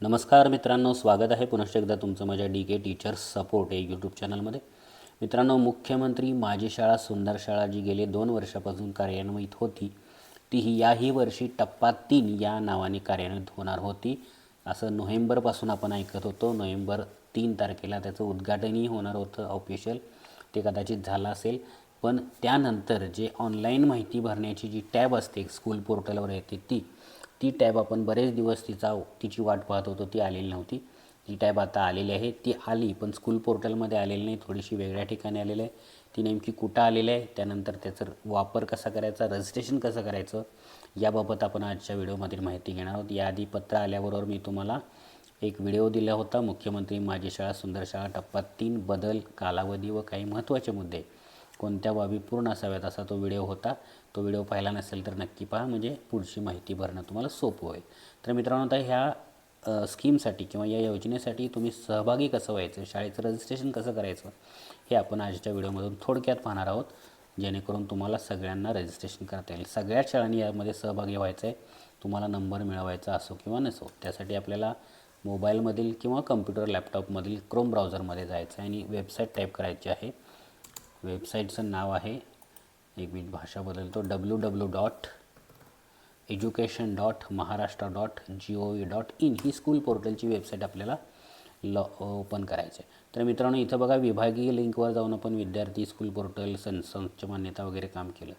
नमस्कार मित्रांनो स्वागत आहे. पुनश्च एकदा तुमचं माझ्या डी के टीचर्स सपोर्ट या यूट्यूब चॅनलमध्ये मित्रांनो मुख्यमंत्री माझी शाळा सुंदर शाळा जी गेले दोन वर्षापासून कार्यान्वित होती ती ही याही वर्षी टप्पा तीन या नावाने कार्यान्वित होणार होती. असं नोव्हेंबरपासून आपण ऐकत होतो. नोव्हेंबर तीन तारखेला त्याचं उद्घाटनही होणार होतं ऑफिशियल ते कदाचित झालं असेल. पण त्यानंतर जे ऑनलाईन माहिती भरण्याची जी टॅब असते स्कूल पोर्टलवर येते ती ती टॅब आपण बरेच दिवस तिचा तिची वाट पाहत होतो ती आलेली नव्हती. ती टॅब आता आलेली आहे. ती आली पण स्कूल पोर्टलमध्ये आलेली नाही. थोडीशी वेगळ्या ठिकाणी आलेली आहे. ती नेमकी कुठं आलेली आहे? त्यानंतर त्याचं वापर कसा करायचा? रजिस्ट्रेशन कसं करायचं? याबाबत आपण आजच्या व्हिडिओमधील माहिती घेणार आहोत. याआधी पत्र आल्याबरोबर मी तुम्हाला एक व्हिडिओ दिला होता. मुख्यमंत्री माझी शाळा सुंदर शाळा टप्पा तीन बदल कालावधी व काही महत्त्वाचे मुद्दे. कोणत्या बाबी पूर्ण असाव्यात असा तो व्हिडिओ होता. तो व्हिडिओ पाहिला नसेल तर नक्की पहा म्हणजे पुढची माहिती भरणं तुम्हाला सोपं होईल. तर मित्रांनो आता ह्या स्कीमसाठी किंवा या योजनेसाठी तुम्ही सहभागी कसं व्हायचं शाळेचं रजिस्ट्रेशन कसं करायचं हे आपण आजच्या व्हिडिओमधून थोडक्यात पाहणार आहोत. जेणेकरून तुम्हाला सगळ्यांना रजिस्ट्रेशन करता येईल. सगळ्याच शाळांनी यामध्ये सहभागी व्हायचं आहे तुम्हाला नंबर मिळवायचा असो किंवा नसो त्यासाठी आपल्याला मोबाईलमधील किंवा कम्प्युटर लॅपटॉपमधील क्रोम ब्राउझरमध्ये जायचं आहे आणि वेबसाईट टाईप करायची आहे. वेबसाईटचं नाव आहे. एक मिनिट भाषा बदलतो. W W dot education dot Maharashtra dot G O V dot in he school पोर्टलची वेबसाईट आपल्याला लॉ ओपन करायचं आहे तर मित्रांनो इथं बघा विभागीय लिंकवर जाऊन आपण विद्यार्थी स्कूल पोर्टल सं संच मान्यता वगैरे काम केलं.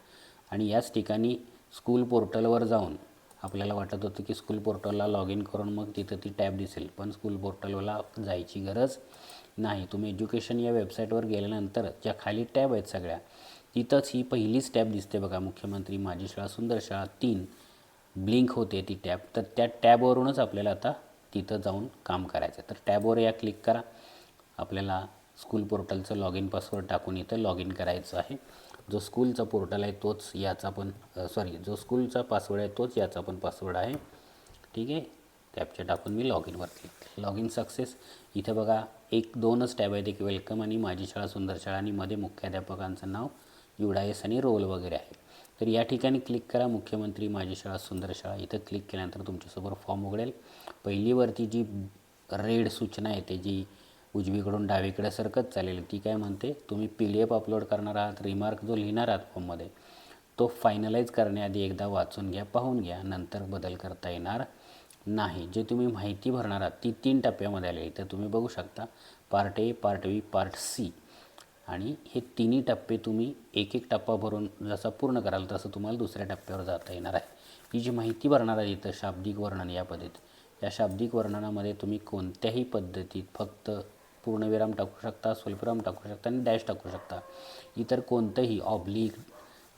आणि याच ठिकाणी स्कूल पोर्टलवर जाऊन आपल्याला वाटत होतं की स्कूल पोर्टलला लॉग इन करून मग तिथं ती टॅब दिसेल. पण स्कूल पोर्टलला जायची गरज नाही तुम्ही एज्युकेशन या वेबसाईटवर गेल्यानंतर ज्या खाली टॅब आहेत सगळ्या तिथंच ही पहिलीच टॅब दिसते बघा मुख्यमंत्री माझी शाळा सुंदर शाळा तीन ब्लिंक होते ती टॅब. तर त्या टॅबवरूनच आपल्याला आता तिथं जाऊन काम करायचं आहे तर टॅबवर या क्लिक करा. आपल्याला स्कूल पोर्टलचं लॉग इन पासवर्ड टाकून इथं लॉग इन करायचं आहे. जो स्कूलचा पोर्टल आहे तोच याचा पण सॉरी जो स्कूलचा पासवर्ड आहे तोच याचा पण पासवर्ड आहे. ठीक आहे? टॅबच्या टाकून मी लॉग इनवर क्लिक लॉग इन सक्सेस इथं बघा एक दोनच टॅब आहेत. एक वेलकम आणि माझी शाळा सुंदर शाळा आणि मध्ये मुख्याध्यापकांचं नाव युडायस आणि रोल वगैरे आहे. तर या ठिकाणी क्लिक करा. मुख्यमंत्री माझी शाळा सुंदर शाळा. इथं क्लिक केल्यानंतर तुमच्यासमोर फॉर्म उघडेल. पहिलीवरती जी रेड सूचना येते जी उजवीकडून डावीकडे सरकत चालेल ती काय म्हणते? तुम्ही पी डी एफ अपलोड करणार आहात रिमार्क जो लिहिणार आहात फॉर्ममध्ये तो फायनलाईज करण्याआधी एकदा वाचून घ्या पाहून घ्या. नंतर बदल करता येणार नाही. जे तुम्ही माहिती भरणार आहात ती तीन टप्प्यामध्ये आली तर तुम्ही बघू शकता part A part B part C आणि हे तिन्ही टप्पे तुम्ही एक एक टप्पा भरून जसा पूर्ण कराल तसं तुम्हाला दुसऱ्या टप्प्यावर जाता येणार आहे. ही जी माहिती भरणार आहे इथं शाब्दिक वर्णन या पद्धतीत या शाब्दिक वर्णनामध्ये तुम्ही कोणत्याही पद्धतीत फक्त पूर्णविराम टाकू शकता स्वल्पविराम टाकू शकता आणि डॅश टाकू शकता. इतर कोणतंही ऑब्लिक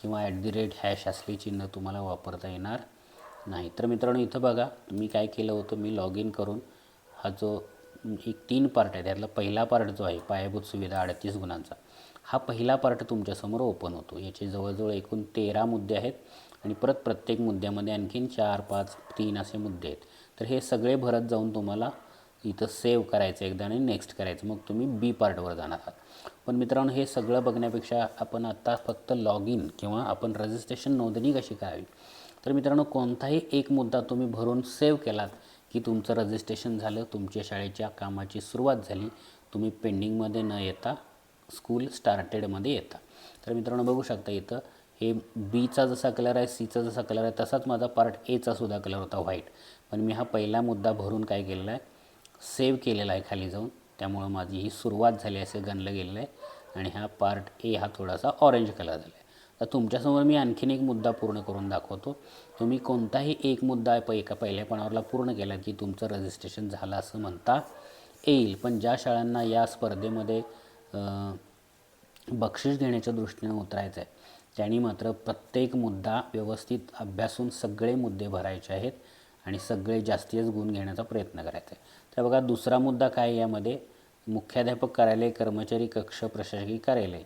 किंवा ॲट दी रेट हॅश असले चिन्ह तुम्हाला वापरता येणार नाही तर मित्रांनो इथं बघा मी काय केलं होतं मी लॉग इन करून हा जो एक तीन पार्ट आहे त्यातला पहिला पार्ट जो आहे पायाभूत सुविधा अडतीस गुणांचा हा पहिला पार्ट तुमच्यासमोर ओपन होतो. याचे जवळजवळ एकूण तेरा मुद्दे आहेत आणि परत प्रत्येक मुद्द्यामध्ये आणखीन चार पाच तीन असे मुद्दे आहेत. तर हे सगळे भरत जाऊन तुम्हाला इथं सेव्ह करायचं एकदा आणि नेक्स्ट करायचं. मग तुम्ही बी पार्टवर जाणार आहात. पण मित्रांनो हे सगळं बघण्यापेक्षा आपण आत्ता फक्त लॉग इन किंवा आपण रजिस्ट्रेशन नोंदणी कशी करावी? तर मित्रांनो कोणताही एक मुद्दा तुम्ही भरून सेव्ह केलात की तुमचं रजिस्ट्रेशन झालं तुमच्या शाळेच्या कामाची सुरुवात झाली तुम्ही पेंडिंगमध्ये न येता स्कूल स्टार्टेडमध्ये येता. तर मित्रांनो बघू शकता इथं हे बीचा जसा कलर आहे सीचा जसा कलर आहे तसाच माझा पार्ट एचा सुद्धा कलर होता व्हाईट पण मी हा पहिला मुद्दा भरून काय केलेला आहे सेव्ह केलेला आहे खाली जाऊन. त्यामुळं माझी ही सुरुवात झाली असं गणलं गेलेलं आहे. आणि हा पार्ट ए हा थोडासा ऑरेंज कलर झाला आहे. तर तुमच्यासमोर मी आणखीन एक मुद्दा पूर्ण करून दाखवतो. तुम्ही कोणताही एक मुद्दा प एका पहिल्या पानावरला पूर्ण केला की तुमचं रजिस्ट्रेशन झालं असं म्हणता येईल. पण ज्या शाळांना या स्पर्धेमध्ये बक्षीस देण्याच्या दृष्टीने उतरायचं आहे त्यांनी मात्र प्रत्येक मुद्दा व्यवस्थित अभ्यासून सगळे मुद्दे भरायचे आहेत आणि सगळे जास्तीच गुण घेण्याचा प्रयत्न करायचा आहे तर बघा दुसरा मुद्दा काय आहे यामध्ये? मुख्याध्यापक कार्यालय कर्मचारी कक्ष प्रशासकीय कार्यालय.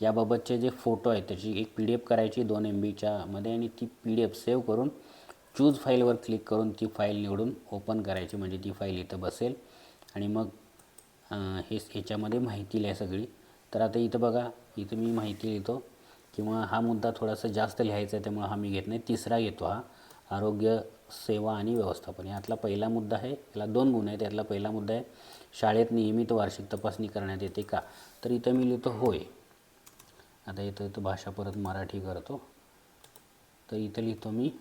याबाबतचे जे फोटो आहेत त्याची एक पी डी एफ करायची दोन एम बीच्या मध्ये आणि ती पी डी एफ सेव्ह करून चूज फाईलवर क्लिक करून ती फाईल निवडून ओपन करायची. म्हणजे ती फाईल इथं बसेल. आणि मग हे ह्याच्यामध्ये माहिती लिहा सगळी. तर आता इथं बघा इथं मी माहिती लिहितो. किंवा हा मुद्दा थोडासा जास्त लिहायचा आहे त्यामुळे हा मी घेत नाही. तिसरा घेतो हा. आरोग्य सेवा आणि व्यवस्थापन. यातला पहिला मुद्दा आहे. याला दोन गुण आहेत. यातला पहिला मुद्दा आहे शाळेत नियमित वार्षिक तपासणी करण्यात येते का? तर इथं मी लिहितो होय. आता इथं इथं भाषा परत मराठी करतो. तर इथं लिहितो मी.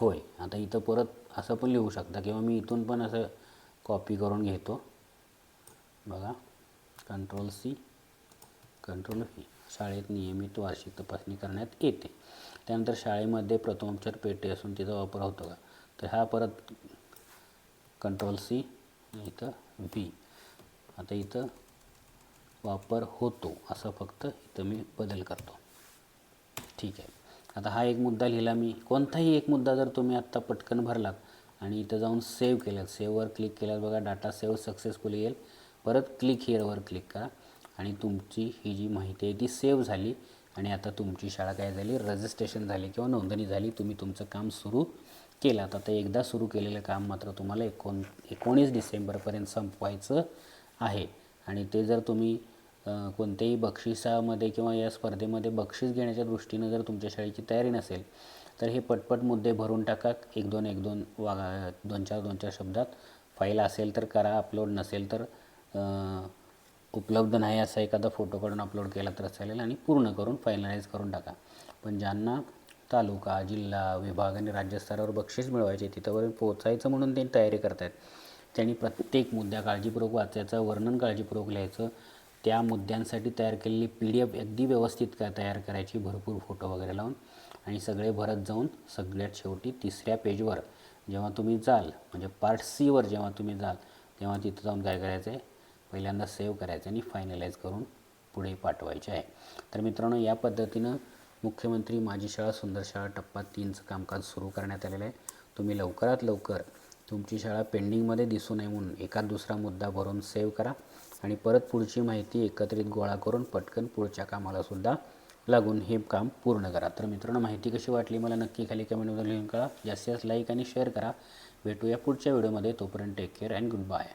होय आता इथं परत असं पण लिहू शकता किंवा मी इथून पण असं कॉपी करून घेतो. बघा कंट्रोल सी कंट्रोल व्ही शाळेत नियमित वार्षिक तपासणी करण्यात येते. त्यानंतर शाळेमध्ये प्रथमोपचार पेटी असून तिचा वापर होतो का? तर हा परत कंट्रोल सी इथं व्ही आता इथं वापर होतो असं फक्त इथं मी बदल करतो. ठीक आहे. आता हा एक मुद्दा लिहिला मी. कोणताही एक मुद्दा जर तुम्ही आत्ता पटकन भरलात आणि इथं जाऊन सेव्ह केलं सेव्हवर क्लिक केल्यावर बघा डाटा सेव्ह सक्सेसफुली येईल. परत क्लिक हिअरवर क्लिक करा आणि तुमची ही जी माहिती आहे ती सेव्ह झाली आणि आता तुमची शाळा काय झाली? रजिस्ट्रेशन झाली किंवा नोंदणी झाली. तुम्ही तुमचं काम सुरू केलं. आता एकदा सुरू केलेलं काम मात्र तुम्हाला एकोण एकोणीस डिसेंबरपर्यंत संपवायचं आहे. आणि ते जर तुम्ही कोणत्याही बक्षिसामध्ये किंवा या स्पर्धेमध्ये बक्षीस घेण्याच्या दृष्टीनं जर तुमच्या शाळेची तयारी नसेल तर हे पटपट मुद्दे भरून टाका. एक दोन एक दोन वागा दोन चार दोन चार शब्दात. फाईल असेल तर करा अपलोड नसेल तर उपलब्ध नाही असा एखादा फोटो काढून अपलोड केला तर चालेल आणि पूर्ण करून फायनलाईज करून टाका. पण ज्यांना तालुका जिल्हा विभाग आणि राज्यस्तरावर बक्षीस मिळवायचे तिथंपर्यंत पोहोचायचं म्हणून ते तयारी करतायत. त्यांनी प्रत्येक मुद्दा काळजीपूर्वक वाचायचं वर्णन काळजीपूर्वक लिहायचं. त्या मुद्द्यांसाठी तयार केलेली पी डी एफ अगदी व्यवस्थित काय तयार करायची भरपूर फोटो वगैरे लावून आणि सगळे भरत जाऊन सगळ्यात शेवटी तिसऱ्या पेजवर जेव्हा तुम्ही जाल म्हणजे पार्ट सीवर जेव्हा तुम्ही जाल तेव्हा तिथं जाऊन काय करायचं आहे पहिल्यांदा सेव्ह करायचं आणि फायनलाईज करून पुढे पाठवायचे आहे. तर मित्रांनो या पद्धतीनं मुख्यमंत्री माझी शाळा सुंदर शाळा टप्पा तीनचं कामकाज सुरू करण्यात आलेलं आहे. तुम्ही लवकरात लवकर तुमची शाळा पेंडिंगमध्ये दिसू नये म्हणून एका दुसरा मुद्दा भरून सेव्ह करा आणि परत पुढची माहिती एकत्रित गोळा करून पटकन पुढच्या कामालासुद्धा लागून हे काम पूर्ण करा. तर मित्रांनो माहिती कशी वाटली मला नक्की खाली कमेंटमध्ये लिहून कळा जास्तीत जास्त लाईक आणि शेअर करा. भेटूया पुढच्या व्हिडिओमध्ये तोपर्यंत take care and good bye